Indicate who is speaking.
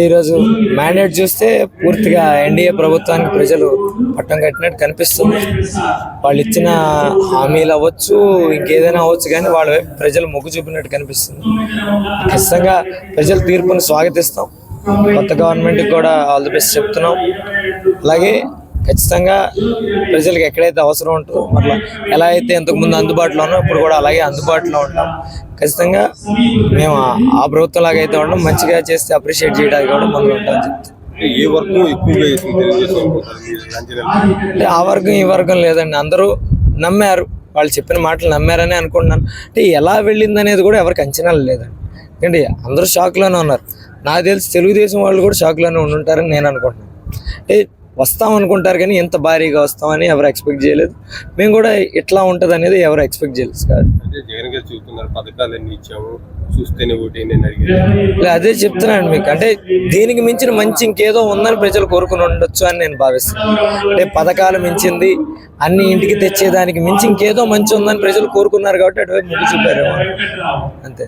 Speaker 1: ఈరోజు మ్యాండేట్ చూస్తే పూర్తిగా ఎన్డీఏ ప్రభుత్వానికి ప్రజలు పట్టం కట్టినట్టు కనిపిస్తుంది. వాళ్ళు ఇచ్చిన హామీలు అవ్వచ్చు ఇంకేదైనా అవ్వచ్చు కానీ వాళ్ళ వైపు ప్రజలు మొగ్గు చూపినట్టు కనిపిస్తుంది. ఖచ్చితంగా ప్రజల తీర్పును స్వాగతిస్తాం. కొత్త గవర్నమెంట్కి కూడా ఆల్ ది బెస్ట్ చెప్తున్నాం. అలాగే ఖచ్చితంగా ప్రజలకు ఎక్కడైతే అవసరం ఉంటుందో మరలా ఎలా అయితే ఇంతకుముందు అందుబాటులో ఉన్నో ఇప్పుడు కూడా అలాగే అందుబాటులో ఉంటాం. ఖచ్చితంగా మేము ఆ- ప్రభుత్వం లాగా అయితే ఉండడం మంచిగా చేస్తే అప్రిషియేట్ చేయడానికి కూడా ఉంటామని చెప్తాం.
Speaker 2: ఏ ఎక్కువగా అంచనాలు
Speaker 1: అంటే ఆ వర్గం ఈ వర్గం లేదండి. అందరూ నమ్మారు. వాళ్ళు చెప్పిన మాటలు నమ్మారని అనుకుంటున్నాను. అంటే ఎలా వెళ్ళింది అనేది కూడా ఎవరికి అంచనాలు లేదండి. ఎందుకంటే అందరూ షాక్లోనే ఉన్నారు. నాకు తెలిసి తెలుగుదేశం వాళ్ళు కూడా షాక్లోనే ఉండుంటారని నేను అనుకుంటున్నాను. అంటే వస్తాం అనుకుంటారు కానీ ఇంత భారీగా వస్తామని ఎవరు ఎక్స్పెక్ట్ చేయలేదు. మేము కూడా ఇట్లా ఉంటుంది అనేది ఎవరు ఎక్స్పెక్ట్ చేయలేదు కాదు
Speaker 2: జగన్ గారు పథకాలు ఇచ్చాము చూస్తేనే
Speaker 1: అదే చెప్తున్నాను మీకు. అంటే దీనికి మించిన మంచి ఇంకేదో ఉందని ప్రజలు కోరుకుని ఉండొచ్చు అని నేను భావిస్తున్నాను. అంటే పథకాలు మించింది అన్ని ఇంటికి తెచ్చేదానికి మించి ఇంకేదో మంచి ఉందని ప్రజలు కోరుకున్నారు కాబట్టి అటువైపు ముగ్గు చూపారు అంతే.